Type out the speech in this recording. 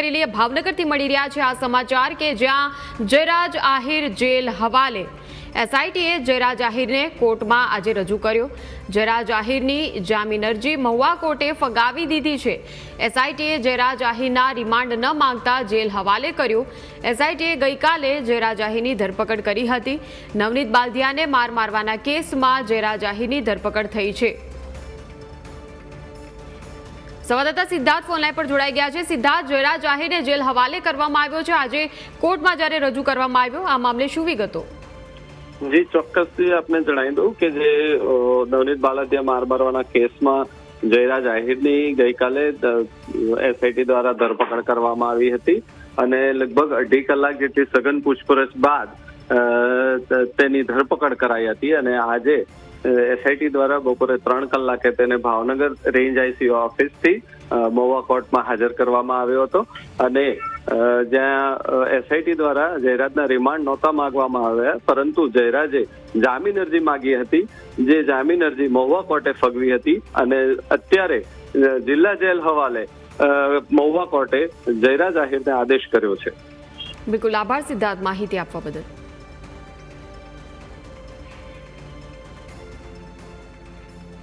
કરી લઈએ. ભાવનગરથી મળી રહ્યા છે આ સમાચાર કે જ્યાં જયરાજ આહિર જેલ હવાલે. એસઆઈટીએ જયરાજ આહિરને કોર્ટમાં આજે રજૂ કર્યો. જયરાજ આહિરની જામીન અરજી મહુવા કોર્ટે ફગાવી દીધી છે. એસઆઈટીએ જયરાજ આહિરના રિમાન્ડ ન માંગતા જેલ હવાલે કર્યો. એસઆઈટીએ ગઈકાલે જયરાજ આહિરની ધરપકડ કરી હતી. નવનીત બાલદિયાને માર મારવાના કેસમાં જયરાજ આહિરની ધરપકડ થઈ છે. સંવાદદાતા સિદ્ધાર્થ ફોનલાઈન પર જોડાઈ ગયા છે. સિદ્ધાર્થ, જયરાજ આહિરને જેલ હવાલે કરવામાં આવ્યો છે. આજે કોર્ટમાં જ્યારે રજૂ કરવામાં આવ્યો, આ મામલે શું વિગતો? જી ચોક્કસથી આપને જણાવી દઉં કે જે નવનીત બાલદિયા માર મારવાના કેસમાં જયરાજ આહિરની ગઈકાલે એસઆઈટી દ્વારા ધરપકડ કરવામાં આવી હતી. અને લગભગ અઢી કલાક જેટલી સઘન પૂછપરછ બાદ તેની ધરપકડ કરાઈ હતી અને આજે એસઆઈટી દ્વારા બપોરે ત્રણ કલાકે તેને ભાવનગર રેન્જ આઈસીયુ ઓફિસથી મહુવા કોર્ટમાં હાજર કરવામાં આવ્યો હતો. અને જ્યાં એસઆઈટી દ્વારા જયરાજના રિમાન્ડ નહોતા માગવામાં આવ્યા, પરંતુ જયરાજે જામીન અરજી માંગી હતી, જે જામીન અરજી મહુવા કોર્ટે ફગવી હતી અને અત્યારે જિલ્લા જેલ હવાલે મહુવા કોર્ટે જયરાજ આહિરને આદેશ કર્યો છે. બિલકુલ આભાર સિદ્ધાર્થ માહિતી આપવા બદલ.